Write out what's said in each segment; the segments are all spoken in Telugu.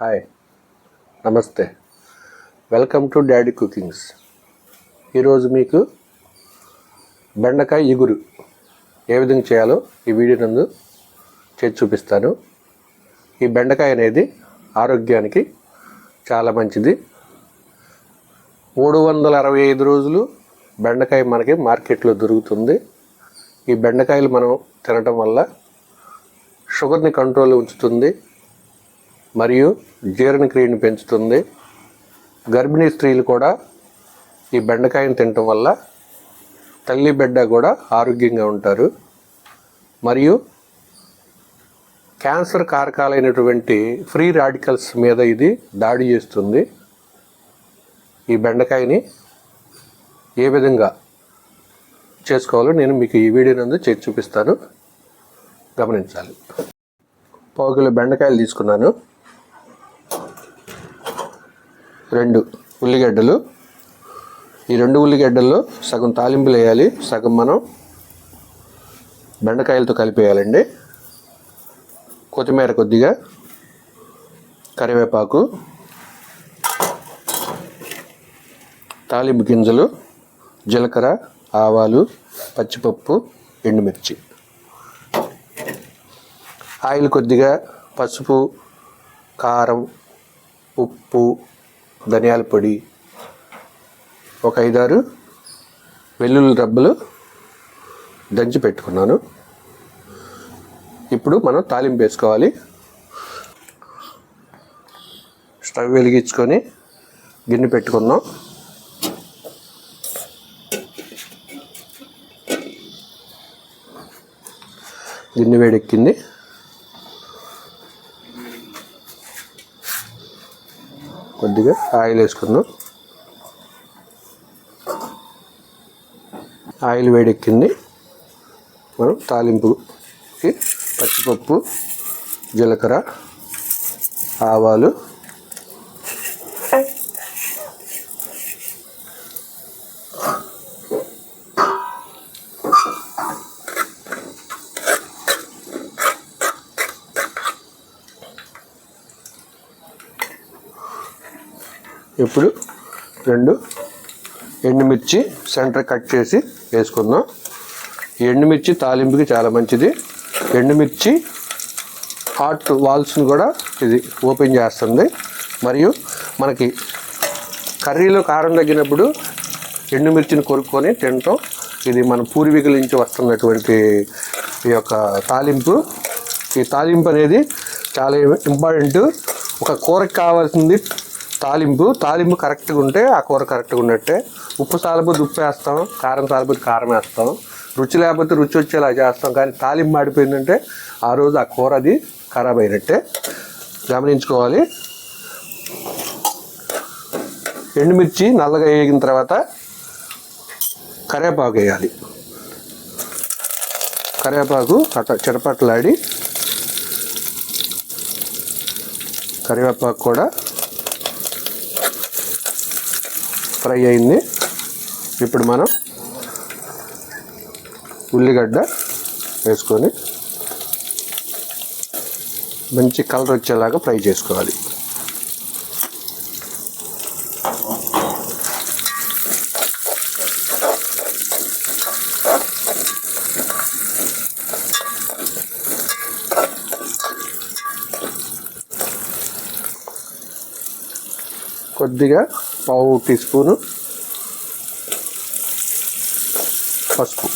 హాయ్. నమస్తే. Welcome to daddy cookings. ఈరోజు మీకు బెండకాయ ఇగురు ఏ విధంగా చేయాలో ఈ వీడియో నందు చేసి చూపిస్తాను. ఈ బెండకాయ అనేది ఆరోగ్యానికి చాలా మంచిది. మూడు వందల అరవై ఐదు రోజులు బెండకాయ మనకి మార్కెట్లో దొరుకుతుంది. ఈ బెండకాయలు మనం తినటం వల్ల షుగర్ని కంట్రోల్ ఉంచుతుంది. మరియు జీర్ణక్రియను పెంచుతుంది. గర్భిణీ స్త్రీలు కూడా ఈ బెండకాయను తినటం వల్ల తల్లి బిడ్డ కూడా ఆరోగ్యంగా ఉంటారు. మరియు క్యాన్సర్ కారకాలైనటువంటి ఫ్రీ రాడికల్స్ మీద ఇది దాడి చేస్తుంది. ఈ బెండకాయని ఏ విధంగా చేసుకోవాలో నేను మీకు ఈ వీడియో నందు చేసి చూపిస్తాను. గమనించాలి. పావు కిలో బెండకాయలు తీసుకున్నాను. రెండు ఉల్లిగడ్డలు. ఈ రెండు ఉల్లిగడ్డల్లో సగం తాలింపులు వేయాలి సగం మనం బెండకాయలతో కలిపేయాలండి. కొత్తిమీర కొద్దిగా కరివేపాకు తాలింపు గింజలు జీలకర్ర ఆవాలు పచ్చిపప్పు ఎండుమిర్చి. ఆయిల్ కొద్దిగా పసుపు కారం ఉప్పు ధనియాల పొడి ఒక ఐదారు వెల్లుల్లి రబ్బలు దంచి పెట్టుకున్నాను. ఇప్పుడు మనం తాలింపు వేసుకోవాలి. స్టవ్ వెలిగించుకొని గిన్నె పెట్టుకుందాం. గిన్నె వేడెక్కింది. కొద్దిగా ఆయిల్ వేసుకుందాం. ఆయిల్ వేడెక్కింది. మనం తాలింపుకి పచ్చిపప్పు జీలకర్ర ఆవాలు ఇప్పుడు రెండు ఎండుమిర్చి సెంటర్ కట్ చేసి వేసుకుందాం. ఎండుమిర్చి తాలింపుకి చాలా మంచిది. ఎండుమిర్చి హాట్ వాల్స్ని కూడా ఇది ఓపెన్ చేస్తుంది. మరియు మనకి కర్రీలో కారం తగ్గినప్పుడు ఎండుమిర్చిని కొరుక్కొని తినటం ఇది మన పూర్వీకుల నుంచి వస్తున్నటువంటి ఈ యొక్క తాలింపు. ఈ తాలింపు అనేది చాలా ఇంపార్టెంట్. ఒక కూరకి కావాల్సింది తాలింపు తాలింపు కరెక్ట్గా ఉంటే ఆ కూర కరెక్ట్గా ఉన్నట్టే. ఉప్పు తాలిపోతే ఉప్పు వేస్తాం కారం తాలిపోతే కారం వేస్తాం. రుచి లేకపోతే రుచి వచ్చేలా చేస్తాం. కానీ తాలింపు మాడిపోయిందంటే ఆ రోజు ఆ కూర అది ఖరాబ్ అయినట్టే. గమనించుకోవాలి. ఎండుమిర్చి నల్లగా వేగిన తర్వాత కరివేపాకు వేయాలి. కరివేపాకు అట్లా చిరపట్లాడి కరివేపాకు కూడా ఫ్రై అయింది. ఇప్పుడు మనం ఉల్లిగడ్డ వేసుకొని మంచి కలర్ వచ్చేలాగా ఫ్రై చేసుకోవాలి. కొద్దిగా పావు టీ స్పూను పసుపు.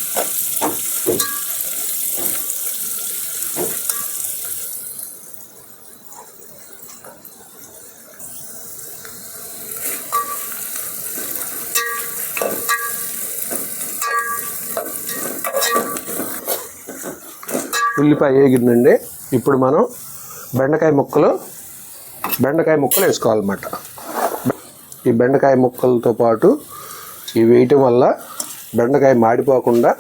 ఉల్లిపాయ వేగిందండి ఇప్పుడు మనం బెండకాయ ముక్కలు బెండకాయ ముక్కలు వేసుకోవాలన్నమాట. ఈ బెండకాయ ముక్కలతో పాటు ఇవి వేయటం వల్ల బెండకాయ మాడిపోకుండా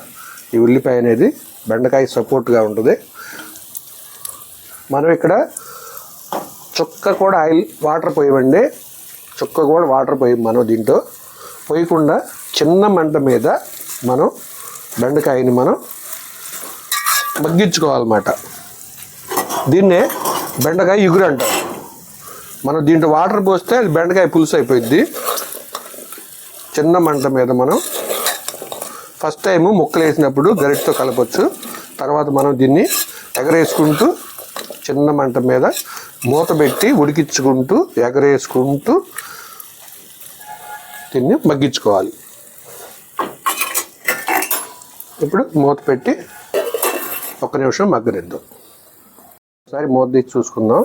ఈ ఉల్లిపాయ అనేది బెండకాయ సపోర్ట్గా ఉంటుంది. మనం ఇక్కడ చుక్క కూడా ఆయిల్ వాటర్ పోయమండి చుక్క కూడా వాటర్ పోయి మనం దీంట్లో పోయకుండా చిన్న మంట మీద మనం బెండకాయని మనం మగ్గించుకోవాలన్నమాట. దీన్నే బెండకాయ ఇగురు అంటారు. మనం దీంట్లో వాటర్ పోస్తే అది బెండకాయ పులుసు అయిపోయింది చిన్న మంట మీద మనం ఫస్ట్ టైం ముక్కలు వేసినప్పుడు గరిటతో కలపచ్చు. తర్వాత మనం దీన్ని ఎగరేసుకుంటూ చిన్న మంట మీద మూత పెట్టి ఉడికించుకుంటూ ఎగరేసుకుంటూ దీన్ని మగ్గించుకోవాలి. ఇప్పుడు మూత పెట్టి ఒక నిమిషం మగ్గనిద్దాం. ఒకసారి మూత తీసి చూసుకుందాం.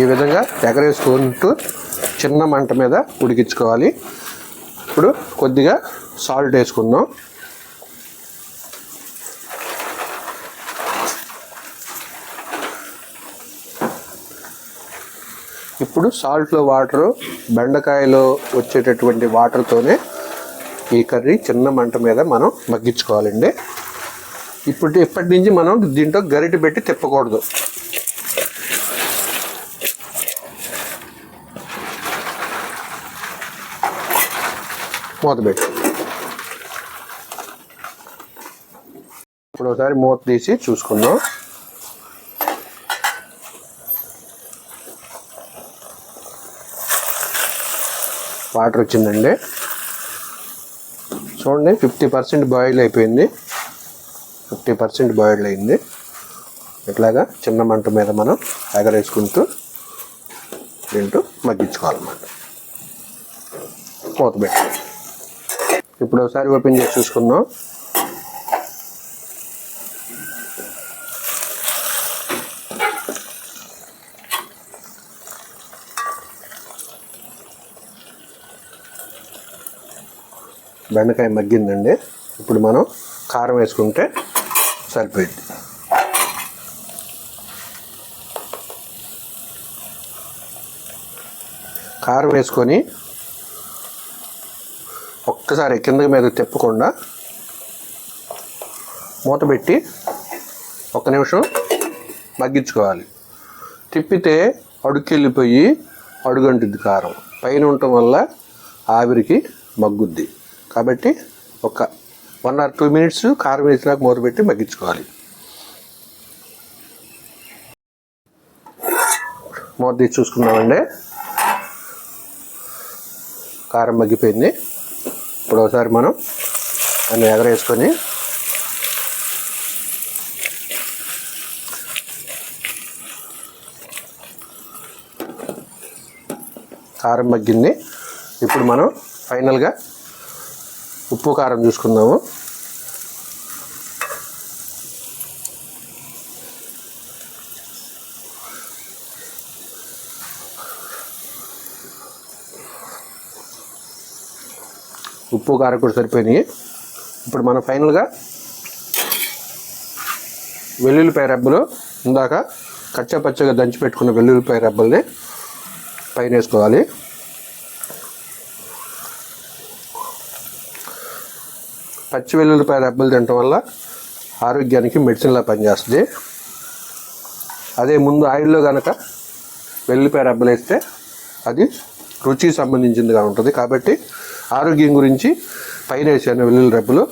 ఈ విధంగా ఎగరేసుకుంటూ చిన్న మంట మీద ఉడికించుకోవాలి. ఇప్పుడు కొద్దిగా సాల్ట్ వేసుకుందాం. ఇప్పుడు సాల్ట్లో వాటరు బెండకాయలో వచ్చేటటువంటి వాటర్తోనే ఈ కర్రీ చిన్న మంట మీద మనం మగ్గించుకోవాలండి. ఇప్పుడు ఇప్పటి నుంచి మనం దీంట్లో గరిటె పెట్టి తిప్పకూడదు. మూత పెట్టు. ఇప్పుడు ఒకసారి మూత తీసి చూసుకుందాం. వాటర్ వచ్చిందండి. చూడండి ఫిఫ్టీ పర్సెంట్ బాయిల్ అయిపోయింది. ఫిఫ్టీ పర్సెంట్ బాయిల్ అయింది. ఇట్లాగా చిన్న మంట మీద మనం ఎగరేసుకుంటూ తింటూ మగ్గించుకోవాలన్నమాట. మూత ఇప్పుడు ఒకసారి ఓపెన్ చేసి చూసుకుందాం. బెండకాయ మగ్గిందండి. ఇప్పుడు మనం కారం వేసుకుంటే సరిపోయింది. కారం వేసుకొని ఒక్కసారి కింద మీద తిప్పకుండా మూత పెట్టి ఒక్క నిమిషం మగ్గించుకోవాలి. తిప్పితే అడుకెళ్ళిపోయి అడుగంటుద్ది కారం. పైన ఉండటం వల్ల ఆవిరికి మగ్గుద్ది. కాబట్టి ఒక వన్ ఆర్ టూ మినిట్స్ కారం వేసినాక మూత పెట్టి మగ్గించుకోవాలి. మూత తీసి చూసుకున్నామండి కారం మగ్గిపోయింది. ఇప్పుడు ఒకసారి మనం దాన్ని ఎగరేసుకొని కారం మగ్గింది. ఇప్పుడు మనం ఫైనల్గా ఉప్పు కారం చూసుకుందాము. ఉప్పు కారం కూడా సరిపోయినాయి. ఇప్పుడు మనం ఫైనల్గా వెల్లుల్లిపాయ రెబ్బలు ఇందాక కచ్చా పచ్చగా దంచి పెట్టుకున్న వెల్లుల్లిపాయ రెబ్బల్ని పైన వేసుకోవాలి. పచ్చి వెల్లుల్లిపాయ రెబ్బలు తినటం వల్ల ఆరోగ్యానికి మెడిసిన్లా పనిచేస్తుంది. అదే ముందు ఆయిల్లో కనుక వెల్లుల్లిపాయ రెబ్బలు వేస్తే అది రుచికి సంబంధించిందిగా ఉంటుంది. కాబట్టి ఆరోగ్యం గురించి పైన వేసాను వెల్లుల్లి రెబ్బలు.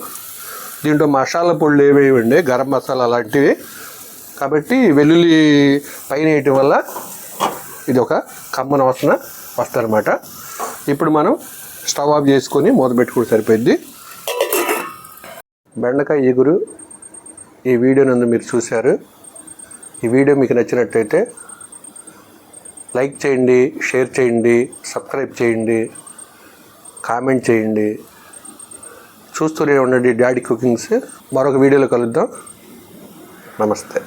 దీంట్లో మసాలా పొళ్ళు ఉండే గరం మసాలా అలాంటివి. కాబట్టి వెల్లుల్లి పైన వేయటం వల్ల ఇది ఒక కమ్మన వాసన వస్తుందన్నమాట ఇప్పుడు మనం స్టవ్ ఆఫ్ చేసుకొని మూత పెట్టుకుని సరిపోయింది బెండకాయ ఎగురు ఈ వీడియో నందు మీరు చూశారు. ఈ వీడియో మీకు నచ్చినట్టయితే లైక్ చేయండి షేర్ చేయండి సబ్స్క్రైబ్ చేయండి. కామెంట్ చేయండి. చూస్తూనే ఉండండి డాడీ కుకింగ్స్. మరొక వీడియోలో కలుద్దాం. నమస్తే.